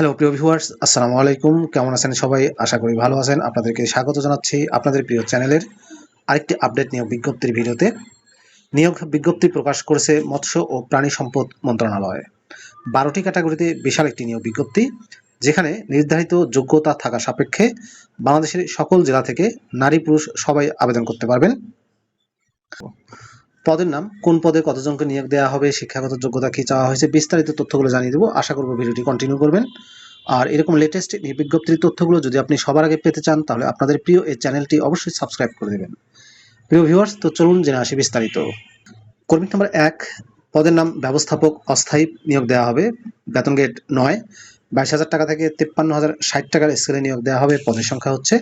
Hello প্রিয় viewers আসসালামু আলাইকুম। কেমন আছেন সবাই? আশা করি ভালো আছেন। আপনাদেরকে স্বাগত জানাচ্ছি আপনাদের প্রিয় চ্যানেলের আরেকটি আপডেট নিয়োগ বিজ্ঞপ্তির ভিডিওতে। নিয়োগ বিজ্ঞপ্তি প্রকাশ করেছে মৎস্য ও প্রাণী সম্পদ মন্ত্রণালয়। বারোটি ক্যাটাগরিতে বিশাল একটি নিয়োগ বিজ্ঞপ্তি, যেখানে নির্ধারিত যোগ্যতা থাকা সাপেক্ষে বাংলাদেশের সকল জেলা থেকে নারী পুরুষ সবাই আবেদন করতে পারবেন। পদের নাম, কোন পদে কতজনকে নিয়োগ দেওয়া হবে, শিক্ষাগত যোগ্যতা কি চাওয়া হয়েছে, বিস্তারিত তথ্যগুলো জানিয়ে দেবো। আশা করব ভিডিওটি কন্টিনিউ করবেন। আর এরকম লেটেস্ট বিজ্ঞপ্তির তথ্যগুলো যদি আপনি সবার আগে পেতে চান, তাহলে আপনাদের প্রিয় এই চ্যানেলটি অবশ্যই সাবস্ক্রাইব করে দেবেন। প্রিয় ভিউয়ার্স তো চলুন জেনে আসি বিস্তারিত। কর্মী নম্বর এক, পদের নাম ব্যবস্থাপক অস্থায়ী নিয়োগ দেওয়া হবে, বেতন গেট নয়। বাইশ হাজার টাকা থেকে তেপ্পান্ন হাজার ষাট টাকার স্কেলে নিয়োগ দেওয়া হবে, পদের সংখ্যা হচ্ছে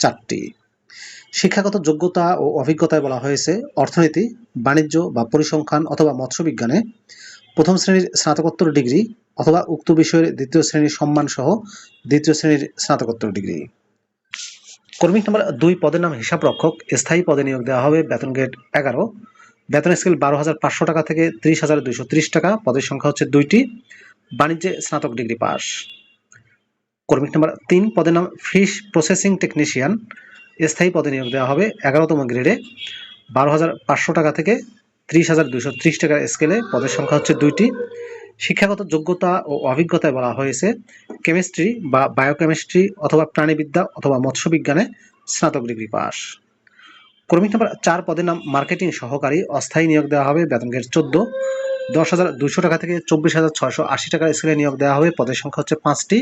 চারটি। শিক্ষাগত যোগ্যতা ও অভিজ্ঞতায় বলা হয়েছে অর্থনীতি, বাণিজ্য বা পরিসংখ্যান অথবা মৎস্যবিজ্ঞানে প্রথম শ্রেণির স্নাতকোত্তর ডিগ্রি অথবা উক্ত বিষয়ের দ্বিতীয় শ্রেণির সম্মান সহ দ্বিতীয় শ্রেণির স্নাতকোত্তর ডিগ্রি। কর্মী নম্বর দুই পদের নাম হিসাব রক্ষক স্থায়ী পদে নিয়োগ দেওয়া হবে বেতন গেট এগারো। বেতন স্কেল বারো হাজার পাঁচশো টাকা থেকে ত্রিশ হাজার দুইশো ত্রিশ টাকা। পদের সংখ্যা হচ্ছে দুইটি। বাণিজ্যে স্নাতক ডিগ্রি পাস। কর্মী নম্বর তিন পদের নাম ফিশ প্রসেসিং টেকনিশিয়ান। স্থায়ী পদে নিয়োগ দেওয়া হবে এগারোতম গ্রেডে। বারো হাজার পাঁচশো টাকা থেকে ত্রিশ হাজার দুইশো ত্রিশ টাকার স্কেলে পদের সংখ্যা হচ্ছে দুইটি। শিক্ষাগত যোগ্যতা ও অভিজ্ঞতায় বলা হয়েছে, কেমিস্ট্রি বা বায়োকেমিস্ট্রি অথবা প্রাণীবিদ্যা অথবা মৎস্যবিজ্ঞানে স্নাতক ডিগ্রি পাস। কর্মী নম্বর চার পদের নাম মার্কেটিং সহকারী অস্থায়ী নিয়োগ দেওয়া হবে, বেতন গেট চোদ্দ। দশ হাজার দুইশো টাকা থেকে চব্বিশ হাজার ছয়শো আশি টাকার স্কেলে নিয়োগ দেওয়া হবে, পদের সংখ্যা হচ্ছে পাঁচটি।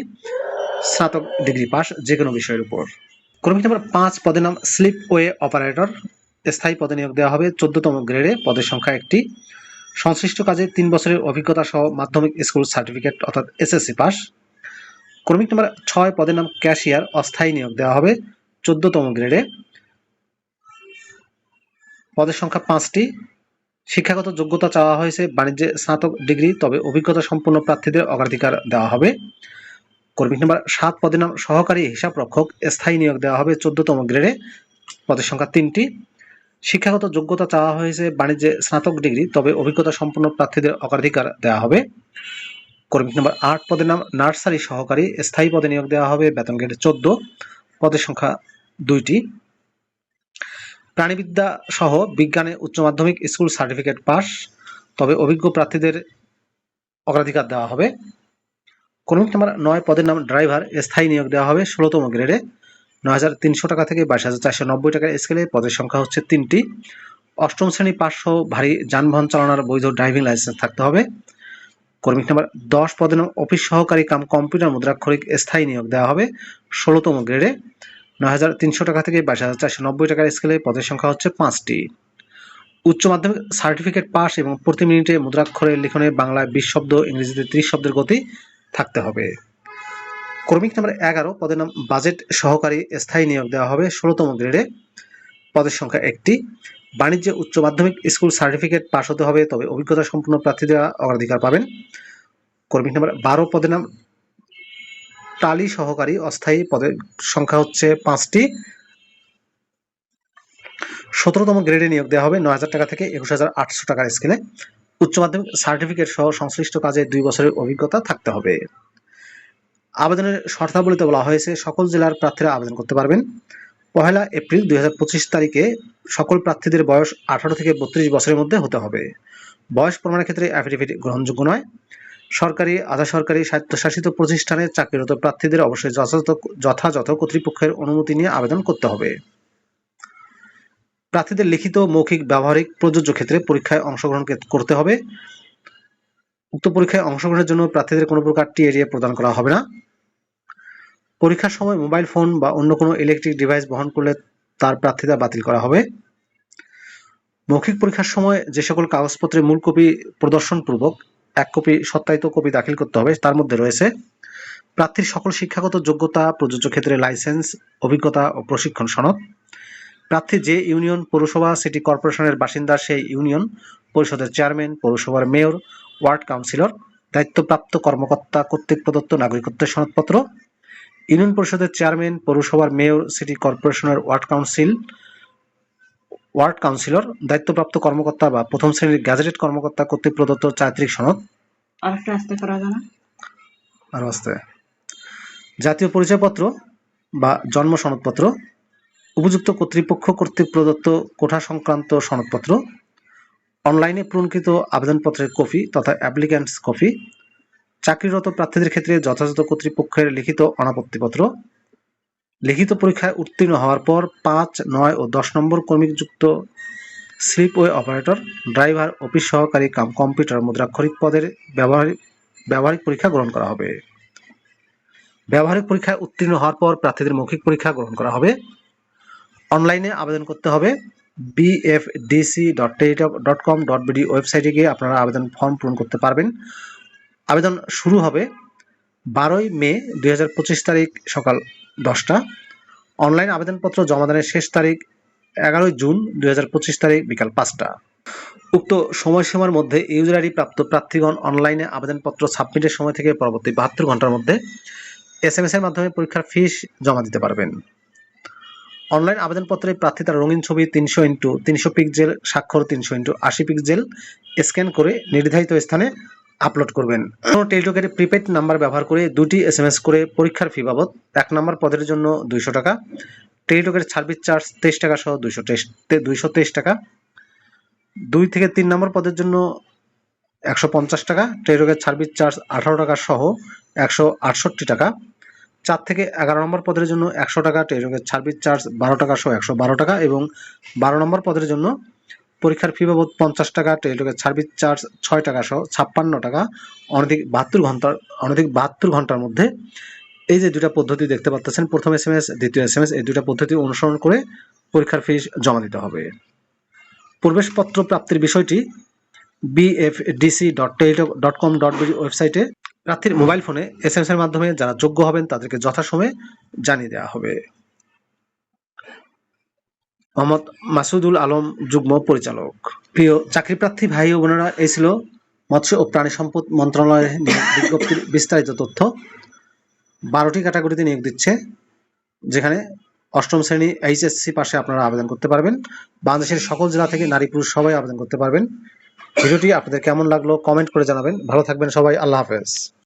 স্নাতক ডিগ্রি পাস যে কোনো বিষয়ের উপর। কর্মী নম্বর পাঁচ পদের নাম স্লিপ ওয়ে অপারেটর। স্থায়ী পদে নিয়োগ দেওয়া হবে চোদ্দতম গ্রেডে। পদের সংখ্যা একটি। সংশ্লিষ্ট কাজে তিন বছরের অভিজ্ঞতা সহ মাধ্যমিক স্কুল সার্টিফিকেট, অর্থাৎ এসএসসি পাস। ক্রমিক নম্বর ছয় পদের নাম ক্যাশিয়ার, অস্থায়ী নিয়োগ দেওয়া হবে চোদ্দতম গ্রেডে। পদের সংখ্যা পাঁচটি। শিক্ষাগত যোগ্যতা চাওয়া হয়েছে বাণিজ্যে স্নাতক ডিগ্রি, তবে অভিজ্ঞতা সম্পন্ন প্রার্থীদের অগ্রাধিকার দেওয়া হবে। কর্মী নম্বর সাত পদের নাম সহকারী হিসাব রক্ষক, স্থায়ী নিয়োগ দেওয়া হবে চোদ্দতম গ্রেডে। পদের সংখ্যা তিনটি। শিক্ষাগত যোগ্যতা চাওয়া হয়েছে বাণিজ্যে স্নাতক ডিগ্রি, তবে অভিজ্ঞতা সম্পন্ন প্রার্থীদের অগ্রাধিকার দেওয়া হবে। কর্মী নম্বর আট পদের নাম নার্সারি সহকারী, স্থায়ী পদে নিয়োগ দেওয়া হবে, বেতন গেটে চোদ্দ। পদের সংখ্যা দুইটি। প্রাণীবিদ্যা সহ বিজ্ঞানে উচ্চ মাধ্যমিক স্কুল সার্টিফিকেট পাস, তবে অভিজ্ঞ প্রার্থীদের অগ্রাধিকার দেওয়া হবে। কর্মী নম্বর নয় পদের নাম ড্রাইভার স্থায়ী নিয়োগ দেওয়া হবে ষোলোতম গ্রেডে। নয় হাজার তিনশো টাকা থেকে বাইশ হাজার চারশো নব্বই টাকার স্কেলে পদের সংখ্যা হচ্ছে তিনটি। অষ্টম শ্রেণি পাঁচশো ভারী যানবাহন চালানোর বৈধ ড্রাইভিং লাইসেন্স থাকতে হবে। কর্মী নম্বর দশ পদে নাম অফিস সহকারী কাম কম্পিউটার মুদ্রাক্ষরিক স্থায়ী নিয়োগ দেওয়া হবে ষোলোতম গ্রেডে। নয় হাজার তিনশো টাকা থেকে বাইশ হাজার চারশো নব্বই টাকার স্কেলে পদের সংখ্যা হচ্ছে পাঁচটি। উচ্চ মাধ্যমিক সার্টিফিকেট পাস এবং প্রতি মিনিটে মুদ্রাক্ষরের লিখনে বাংলায় বিশ শব্দ, ইংরেজিতে ত্রিশ শব্দের গতি থাকতে হবে। কর্মিক নম্বর এগারো, পদের নাম বাজেট সহকারী স্থায়ী নিয়োগ দেওয়া হবে ষোলোতম গ্রেডে। পদের সংখ্যা একটি। বাণিজ্যে উচ্চ মাধ্যমিক স্কুল সার্টিফিকেট পাশ হতে হবে, তবে অভিজ্ঞতা সম্পন্ন প্রার্থীরা অগ্রাধিকার পাবেন। কর্মিক নম্বর বারো, পদের নাম টালি সহকারী অস্থায়ী পদের সংখ্যা হচ্ছে পাঁচটি। সতেরোতম গ্রেডে নিয়োগ দেওয়া হবে নয় হাজার টাকা থেকে একুশ হাজার আটশো টাকার স্কেলে। উচ্চ মাধ্যমিক সার্টিফিকেট সহ সংশ্লিষ্ট কাজে দুই বছরের অভিজ্ঞতা থাকতে হবে। আবেদনের শর্তাবলীতে বলা হয়েছে, সকল জেলার প্রার্থীরা আবেদন করতে পারবেন। পহেলা এপ্রিল দুই হাজার পঁচিশ তারিখে সকল প্রার্থীদের বয়স আঠারো থেকে বত্রিশ বছরের মধ্যে হতে হবে। বয়স প্রমাণের ক্ষেত্রে অ্যাফিডেভিট গ্রহণযোগ্য নয়। সরকারি, আধা সরকারি স্বায়ত্তশাসিত প্রতিষ্ঠানে চাকরিরত প্রার্থীদের অবশ্যই যথাযথ যথাযথ কর্তৃপক্ষের অনুমতি নিয়ে আবেদন করতে হবে। প্রার্থীদের লিখিত মৌখিক, ব্যবহারিক, প্রযোজ্য ক্ষেত্রে পরীক্ষায় অংশগ্রহণ করতে হবে। উক্ত পরীক্ষায় অংশগ্রহণের জন্য প্রার্থীদের কোনো প্রকার টি এরিয়া প্রদান করা হবে না। পরীক্ষার সময় মোবাইল ফোন বা অন্য কোনো ইলেকট্রিক ডিভাইস বহন করলে তার প্রার্থিতা বাতিল করা হবে। মৌখিক পরীক্ষার সময় যে সকল কাগজপত্রের মূল কপি প্রদর্শনপূর্বক এক কপি সত্যায়িত কপি দাখিল করতে হবে, তার মধ্যে রয়েছে প্রার্থীর সকল শিক্ষাগত যোগ্যতা, প্রযোজ্য ক্ষেত্রে লাইসেন্স, অভিজ্ঞতা ও প্রশিক্ষণ সনদ প্রার্থী যে ইউনিয়ন পৌরসভা সিটি কর্পোরেশনের বাসিন্দা সেই ইউনিয়ন পরিষদের চেয়ারম্যান পৌরসভার মেয়র ওয়ার্ড কাউন্সিলর দায়িত্বপ্রাপ্ত কর্মকর্তা কর্তৃক প্রদত্ত নাগরিকত্বের সনদপত্র ইউনিয়ন পরিষদের চেয়ারম্যান পৌরসভার মেয়র সিটি কর্পোরেশনের ওয়ার্ড কাউন্সিল ওয়ার্ড কাউন্সিলর দায়িত্বপ্রাপ্ত কর্মকর্তা বা প্রথম শ্রেণির গ্যাজেটেড কর্মকর্তা কর্তৃক প্রদত্ত চারিত্রিক সনদ। আর আস্তে। জাতীয় পরিচয়পত্র বা জন্ম সনদপত্র। উপযুক্ত কর্তৃপক্ষ কর্তৃক প্রদত্ত কোঠা সংক্রান্ত সনদপত্র, অনলাইনে পূরণকৃত আবেদনপত্রের কপি তথা অ্যাপ্লিক্যান্টস কপি, চাকরিরত প্রার্থীদের ক্ষেত্রে যথাযথ কর্তৃপক্ষের লিখিত অনাপত্তিপত্র, লিখিত পরীক্ষায় উত্তীর্ণ হওয়ার পর পাঁচ, নয় ও দশ নম্বর কর্মীযুক্ত স্লিপওয়ে অপারেটর, ড্রাইভার, অফিস সহকারী, কাম, কম্পিউটার, মুদ্রাক্ষরিক পদের ব্যবহারিক ব্যবহারিক পরীক্ষা গ্রহণ করা হবে। ব্যবহারিক পরীক্ষায় উত্তীর্ণ হওয়ার পর প্রার্থীদের মৌখিক পরীক্ষা গ্রহণ করা হবে। অনলাইনে আবেদন করতে হবে। BFDC dot dot com dot BD ওয়েবসাইটে গিয়ে আপনারা আবেদন ফর্ম পূরণ করতে পারবেন। আবেদন শুরু হবে বারোই মে দুই হাজার পঁচিশ তারিখ সকাল দশটা। অনলাইন আবেদনপত্র জমাদানের শেষ তারিখ এগারোই জুন দুই হাজার পঁচিশ তারিখ বিকাল পাঁচটা। উক্ত সময়সীমার মধ্যে ইউজার আইডি প্রাপ্ত প্রার্থীগণ অনলাইনে আবেদনপত্র সাবমিটের সময় থেকে পরবর্তী বাহাত্তর ঘণ্টার মধ্যে এস এর মাধ্যমে পরীক্ষার ফিস জমা দিতে পারবেন। অনলাইন আবেদনপত্রে প্রার্থী তার রঙিন ছবি তিনশো ইন্টু, তিনশো পিক্সেল, স্বাক্ষর তিনশো ইন্টু, আশি পিক্সেল স্ক্যান করে নির্ধারিত স্থানে আপলোড করবেন। টেলিটকের প্রিপেড নাম্বার ব্যবহার করে দুটি এস করে পরীক্ষার ফি বাবদ এক নম্বর পদের জন্য দুইশো টাকা, টেলিটকের সার্ভিস চার্জ তেইশ টাকা সহ দুইশো দুইশো তেইশ টাকা, দুই থেকে তিন নম্বর পদের জন্য একশো পঞ্চাশ টাকা, টেলিটকের সার্ভিস চার্জ আঠারো টাকা সহ একশো আটষট্টি টাকা চার থেকে এগারো নম্বর পদের জন্য একশো টাকা টেলিটকের সার্ভিস চার্জ বারো টাকা সহ একশো বারো টাকা এবং বারো নম্বর পদের জন্য পরীক্ষার ফি বাবদ পঞ্চাশ টাকা টেলিটকের সার্ভিস চার্জ ছয় টাকা সহ ছাপ্পান্ন টাকা। অনধিক বাহাত্তর ঘণ্টার, অনধিক বাহাত্তর ঘণ্টার মধ্যে এই যে দুটা পদ্ধতি দেখতে পাচ্ছেন প্রথম এস এম এস দ্বিতীয় এস এম এস এই দুটা পদ্ধতি অনুসরণ করে পরীক্ষার ফি জমা দিতে হবে। প্রবেশপত্র প্রাপ্তির বিষয়টি BFDC dot Teletalk dot com dot BD ওয়েবসাইটে প্রার্থীর মোবাইল ফোনে এস এম এর মাধ্যমে যারা যোগ্য হবেন তাদেরকে যথাসময়ে জানিয়ে দেওয়া হবে। মোহাম্মদ মাসুদুল আলম, যুগ্ম পরিচালক। প্রিয় চাকরি প্রার্থী ভাই ও বোনেরা, এই ছিল মৎস্য ও প্রাণী সম্পদ মন্ত্রণালয়ের বিজ্ঞপ্তির বিস্তারিত তথ্য। বারোটি ক্যাটাগরিতে নিয়োগ দিচ্ছে, যেখানে অষ্টম শ্রেণি এইচএসসি পাশে আপনারা আবেদন করতে পারবেন। বাংলাদেশের সকল জেলা থেকে নারী পুরুষ সবাই আবেদন করতে পারবেন। ভিডিওটি আপনাদের কেমন লাগল কমেন্ট করে জানাবেন। ভালো থাকবেন সবাই আল্লাহ হাফেজ।